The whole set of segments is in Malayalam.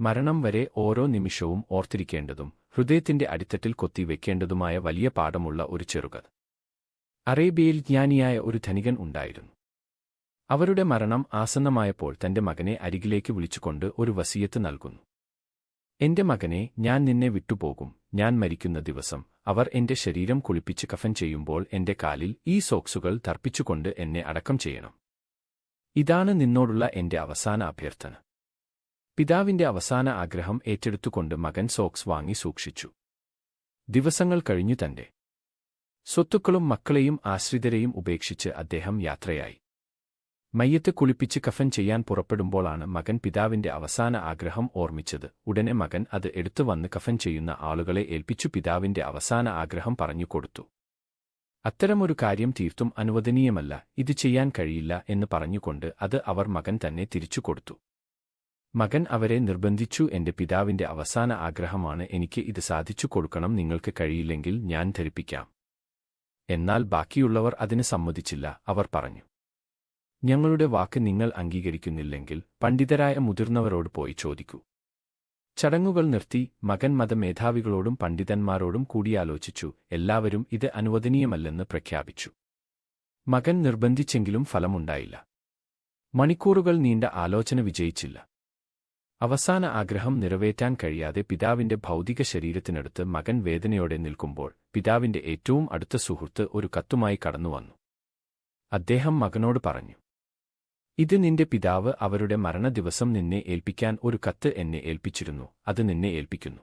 മരണം വരെ ഓരോ നിമിഷവും ഓർത്തിരിക്കേണ്ടതും ഹൃദയത്തിന്റെ അടിത്തട്ടിൽ കൊത്തിവെക്കേണ്ടതുമായ വലിയ പാഠമുള്ള ഒരു ചെറുകഥ. അറേബ്യയിൽ ജ്ഞാനിയായ ഒരു ധനികൻ ഉണ്ടായിരുന്നു. അവരുടെ മരണം ആസന്നമായപ്പോൾ തന്റെ മകനെ അരികിലേക്ക് വിളിച്ചുകൊണ്ട് ഒരു വസീയത്ത് നൽകുന്നു. എന്റെ മകനെ ഞാൻ നിന്നെ വിട്ടുപോകും ഞാൻ മരിക്കുന്ന ദിവസം അവർ എന്റെ ശരീരം കുളിപ്പിച്ച് കഫൻ ചെയ്യുമ്പോൾ എന്റെ കാലിൽ ഈ സോക്സുകൾ തർപ്പിച്ചുകൊണ്ട് എന്നെ അടക്കം ചെയ്യണം. ഇതാണ് നിന്നോടുള്ള എന്റെ അവസാന അഭ്യർത്ഥന. പിതാവിന്റെ അവസാന ആഗ്രഹം ഏറ്റെടുത്തുകൊണ്ട് മകൻ സോക്സ് വാങ്ങി സൂക്ഷിച്ചു. ദിവസങ്ങൾ കഴിഞ്ഞു തന്റെ സ്വത്തുക്കളും മക്കളെയും ആശ്രിതരെയും ഉപേക്ഷിച്ച് അദ്ദേഹം യാത്രയായി. മയ്യത്ത് കുളിപ്പിച്ച് കഫൻ ചെയ്യാൻ പുറപ്പെടുമ്പോളാണ് മകൻ പിതാവിന്റെ അവസാന ആഗ്രഹം ഓർമ്മിച്ചത്. ഉടനെ മകൻ അത് എടുത്തു വന്ന് കഫൻ ചെയ്യുന്ന ആളുകളെ ഏൽപ്പിച്ചു പിതാവിന്റെ അവസാന ആഗ്രഹം പറഞ്ഞുകൊടുത്തു അത്തരമൊരു കാര്യം തീർത്തും അനുവദനീയമല്ല ഇത് ചെയ്യാൻ കഴിയില്ല എന്ന് പറഞ്ഞുകൊണ്ട് അത് അവർ മകൻ തന്നെ തിരിച്ചു കൊടുത്തു. മകൻ അവരെ നിർബന്ധിച്ചു എന്റെ പിതാവിന്റെ അവസാന ആഗ്രഹമാണ് എനിക്ക് ഇത് സാധിച്ചു കൊടുക്കണം നിങ്ങൾക്ക് കഴിയില്ലെങ്കിൽ ഞാൻ ധരിപ്പിക്കാം. എന്നാൽ ബാക്കിയുള്ളവർ അതിന് സമ്മതിച്ചില്ല അവർ പറഞ്ഞു. ഞങ്ങളുടെ വാക്ക് നിങ്ങൾ അംഗീകരിക്കുന്നില്ലെങ്കിൽ പണ്ഡിതരായ മുതിർന്നവരോട് പോയി ചോദിക്കൂ. ചടങ്ങുകൾ നിർത്തി മകൻ മതമേധാവികളോടും പണ്ഡിതന്മാരോടും കൂടിയാലോചിച്ചു എല്ലാവരും ഇത് അനുവദനീയമല്ലെന്ന് പ്രഖ്യാപിച്ചു. മകൻ നിർബന്ധിച്ചെങ്കിലും ഫലമുണ്ടായില്ല. മണിക്കൂറുകൾ നീണ്ട ആലോചന വിജയിച്ചില്ല. അവസാന ആഗ്രഹം നിറവേറ്റാൻ കഴിയാതെ പിതാവിന്റെ ഭൗതിക ശരീരത്തിനടുത്ത് മകൻ വേദനയോടെ നിൽക്കുമ്പോൾ പിതാവിന്റെ ഏറ്റവും അടുത്ത സുഹൃത്ത് ഒരു കത്തുമായി കടന്നുവന്നു അദ്ദേഹം മകനോട് പറഞ്ഞു ഇത് നിന്റെ പിതാവ് അവരുടെ മരണദിവസം നിന്നെ ഏൽപ്പിക്കാൻ ഒരു കത്ത് എന്നെ ഏൽപ്പിച്ചിരുന്നു അത് നിന്നെ ഏൽപ്പിക്കുന്നു.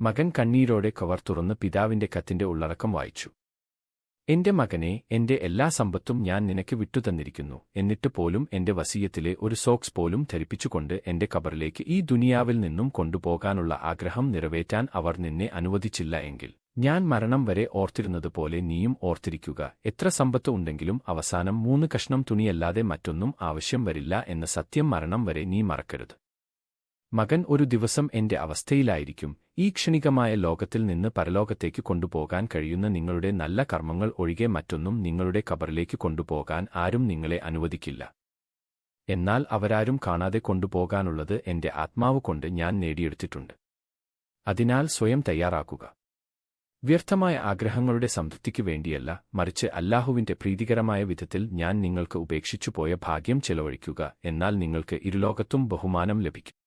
മകൻ കണ്ണീരോടെ കവർ തുറന്ന് പിതാവിന്റെ കത്തിന്റെ ഉള്ളടക്കം വായിച്ചു. എന്റെ മകനെ എന്റെ എല്ലാ സമ്പത്തും ഞാൻ നിനക്ക് വിട്ടുതന്നിരിക്കുന്നു. എന്നിട്ട് പോലും എന്റെ വസീയത്തിലെ ഒരു സോക്സ് പോലും ധരിപ്പിച്ചുകൊണ്ട് എന്റെ കബറിലേക്ക് ഈ ദുനിയാവിൽ നിന്നും കൊണ്ടുപോകാനുള്ള ആഗ്രഹം നിറവേറ്റാൻ അവർ നിന്നെ അനുവദിച്ചില്ല എങ്കിൽ. ഞാൻ മരണം വരെ ഓർത്തിരുന്നതുപോലെ നീയും ഓർത്തിരിക്കുക. എത്ര സമ്പത്ത് ഉണ്ടെങ്കിലും അവസാനം മൂന്ന് കഷ്ണം തുണിയല്ലാതെ മറ്റൊന്നും ആവശ്യം വരില്ല എന്ന സത്യം മരണം വരെ നീ മറക്കരുത്. മകൻ ഒരു ദിവസം എന്റെ അവസ്ഥയിലായിരിക്കും. ഈ ക്ഷണികമായ ലോകത്തിൽ നിന്ന് പരലോകത്തേക്ക് കൊണ്ടുപോകാൻ കഴിയുന്ന നിങ്ങളുടെ നല്ല കർമ്മങ്ങൾ ഒഴികെ മറ്റൊന്നും നിങ്ങളുടെ കബറിലേക്ക് കൊണ്ടുപോകാൻ ആരും നിങ്ങളെ അനുവദിക്കില്ല. എന്നാൽ അവരാരും കാണാതെ കൊണ്ടുപോകാനുള്ളത് എന്റെ ആത്മാവ് കൊണ്ട് ഞാൻ നേടിയെടുത്തിട്ടുണ്ട്. അതിനാൽ സ്വയം തയ്യാറാക്കുക. വ്യർത്ഥമായ ആഗ്രഹങ്ങളുടെ സംതൃപ്തിക്ക് വേണ്ടിയല്ല മറിച്ച് അല്ലാഹുവിന്റെ പ്രീതികരമായ വിധത്തിൽ ഞാൻ നിങ്ങൾക്ക് ഉപേക്ഷിച്ചുപോയ ഭാഗ്യം ചെലവഴിക്കുക എന്നാൽ നിങ്ങൾക്ക് ഇരുലോകത്തും ബഹുമാനം ലഭിക്കും.